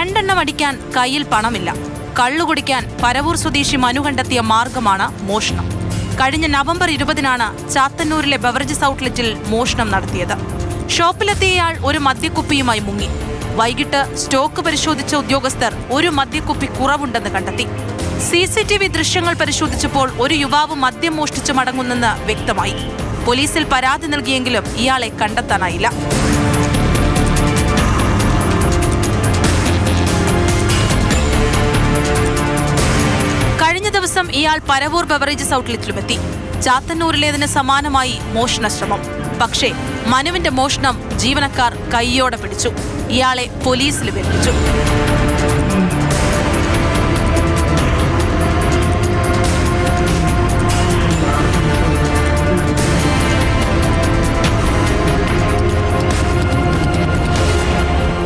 അടിക്കാൻ കയ്യിൽ പണമില്ല. കള്ളുകുടിക്കാൻ പരവൂർ സ്വദേശി മനു കണ്ടെത്തിയ മാർഗമാണ് മോഷണം. കഴിഞ്ഞ നവംബർ ഇരുപതിനാണ് ചാത്തന്നൂരിലെ ബവറേജസ് ഔട്ട്ലെറ്റിൽ മോഷണം നടത്തിയത്. ഷോപ്പിലെത്തിയയാൾ ഒരു മദ്യക്കുപ്പിയുമായി മുങ്ങി. വൈകിട്ട് സ്റ്റോക്ക് പരിശോധിച്ച ഉദ്യോഗസ്ഥർ ഒരു മദ്യക്കുപ്പി കുറവുണ്ടെന്ന് കണ്ടെത്തി. സി സി ടി വി ദൃശ്യങ്ങൾ പരിശോധിച്ചപ്പോൾ ഒരു യുവാവ് മദ്യം മോഷ്ടിച്ചു മടങ്ങുന്നെന്ന് വ്യക്തമായി. പോലീസിൽ പരാതി നൽകിയെങ്കിലും ഇയാളെ കണ്ടെത്താനായില്ല. കഴിഞ്ഞ ദിവസം ഇയാൾ പരവൂർ ബവറേജസ് ഔട്ട്ലെറ്റിലുമെത്തി ചാത്തന്നൂരിലേതിന് സമാനമായി മോഷണശ്രമം. പക്ഷേ മനുവിന്റെ മോഷണം ജീവനക്കാർ കൈയോടെ പിടിച്ചു. ഇയാളെ പോലീസിൽ ഏൽപ്പിച്ചു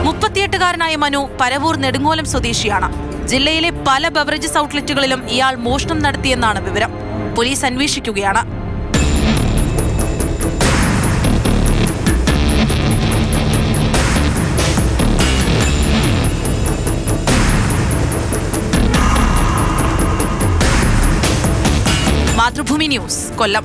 മുപ്പത്തിയെട്ടുകാരനായ മനു പരവൂർ നെടുങ്ങോലം സ്വദേശിയാണ്. ജില്ലയിലെ പല ബവറേജസ് ഔട്ട്ലെറ്റുകളിലും ഇയാൾ മോഷണം നടത്തിയെന്നാണ് വിവരം. പോലീസ് അന്വേഷിക്കുകയാണ്. മാതൃഭൂമി ന്യൂസ് കൊല്ലം.